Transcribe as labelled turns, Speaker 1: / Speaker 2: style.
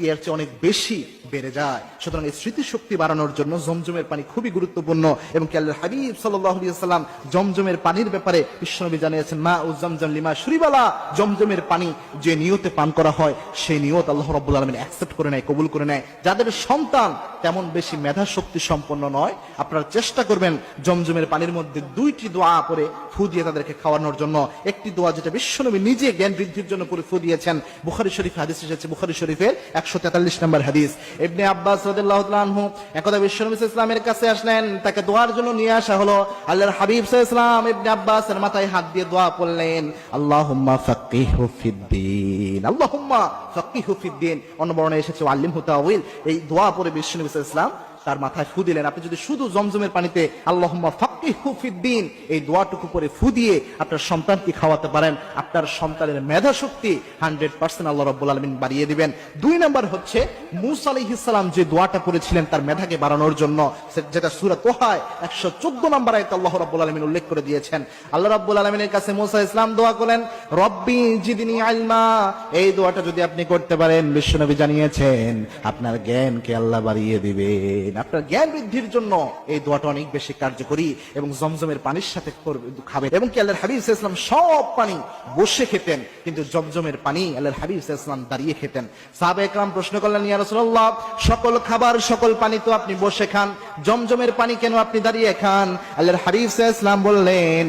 Speaker 1: এর চেয়ে অনেক বেশি। বেড়ে যায়। সুতরাং এই স্মৃতিশক্তি বাড়ানোর জন্য জমজমের পানি খুবই গুরুত্বপূর্ণ এবং কি আল্লাহর হাবিব সাল্লাম জমজমের পানির ব্যাপারে বিশ্বনবী জানিয়েছেন, মা ও জমজম লিমা শুরিবালা। জমজমের পানি যে নিয়তে পান করা হয়, সেই নিয়ত আল্লাহ রব্বুল আলমিন অ্যাকসেপ্ট করে নেয়, কবুল করে নেয়। যাদের সন্তান তেমন বেশি মেধা শক্তি সম্পন্ন নয়, আপনারা চেষ্টা করবেন জমজমের পানির মধ্যে দুইটি দোয়া করে ফু দিয়ে তাদেরকে খাওয়ানোর জন্য। একটি দোয়া যেটা বিশ্বনবী নিজে জ্ঞান বৃদ্ধির জন্য করে ফু দিয়েছেন। বুখারি শরীফ হাদিস এসেছে, বুখারি শরীফের একশো তেতাল্লিশ নম্বর হাদিস। ইবনে আব্বাস রাদিয়াল্লাহু আনহু একদা বিশ্বনবী ইসলামের কাছে আসলেন, তাকে দোয়ার জন্য নিয়ে আসা হলো। আল্লাহর হাবিব ইসলাম ইবনে আব্বাসের মাথায় হাত দিয়ে দোয়া পড়লেন আল্লাহুম্মা ফাক্কিহু ফিদ্দিন, আল্লাহুম্মা ফাক্কিহু ফিদ্দিন। অন্য বর্ণে এসেছে আল্লিম তাওয়িল। এই দোয়া পরে বিশ্বনবী ইসলাম তার মাথায় ফু দিলেন। আপনি যদি শুধু জমজমের পানিতে আল্লাহুম্মা ফাক্কিহু ফিদ্দিন এই দোয়াটুকু পরে ফু দিয়ে আপনার সন্তানকে খাওয়াতে পারেন, আপনার সন্তানের মেধা শক্তি হান্ড্রেড পার্সেন্ট আল্লাহ রব্বুল আলমিন বাড়িয়ে দিবেন। দুই নাম্বার হচ্ছে, মুসা আলাইহিসসালাম যে দোয়াটা করেছিলেন তার মেধাকে বাড়ানোর জন্য যেটা সুরা তোহায় একশো চোদ্দ নম্বর আয়তে আল্লাহ রব্বুল আলমিন উল্লেখ করে দিয়েছেন। আল্লাহ রব্বুল আলমিনের কাছে মুসা ইসলাম দোয়া করলেন, রব্বি জিদিনী আলমা এই দোয়াটা যদি আপনি করতে পারেন, বিশ্বনবী জানিয়েছেন, আপনার জ্ঞানকে আল্লাহ বাড়িয়ে দিবেন। আপনার জ্ঞান বৃদ্ধির জন্য এই দোয়াটা অনেক বেশি কার্যকরী এবং জমজমের পানির সাথে খাবেন এবং কি আল্লাহর হাবিব ইসলাম সব পানি বসে খেতেন, কিন্তু জমজমের পানি আল্লাহর হাবিব ইসলাম দাঁড়িয়ে খেতেন। সাহাবে একরাম প্রশ্ন করলেন, ইয়া সকল খাবার, সকল পানি তো আপনি বসে খান, জমজমের পানি কেন আপনি দাঁড়িয়ে খান? আল্লাহর হাবিব ইসলাম বললেন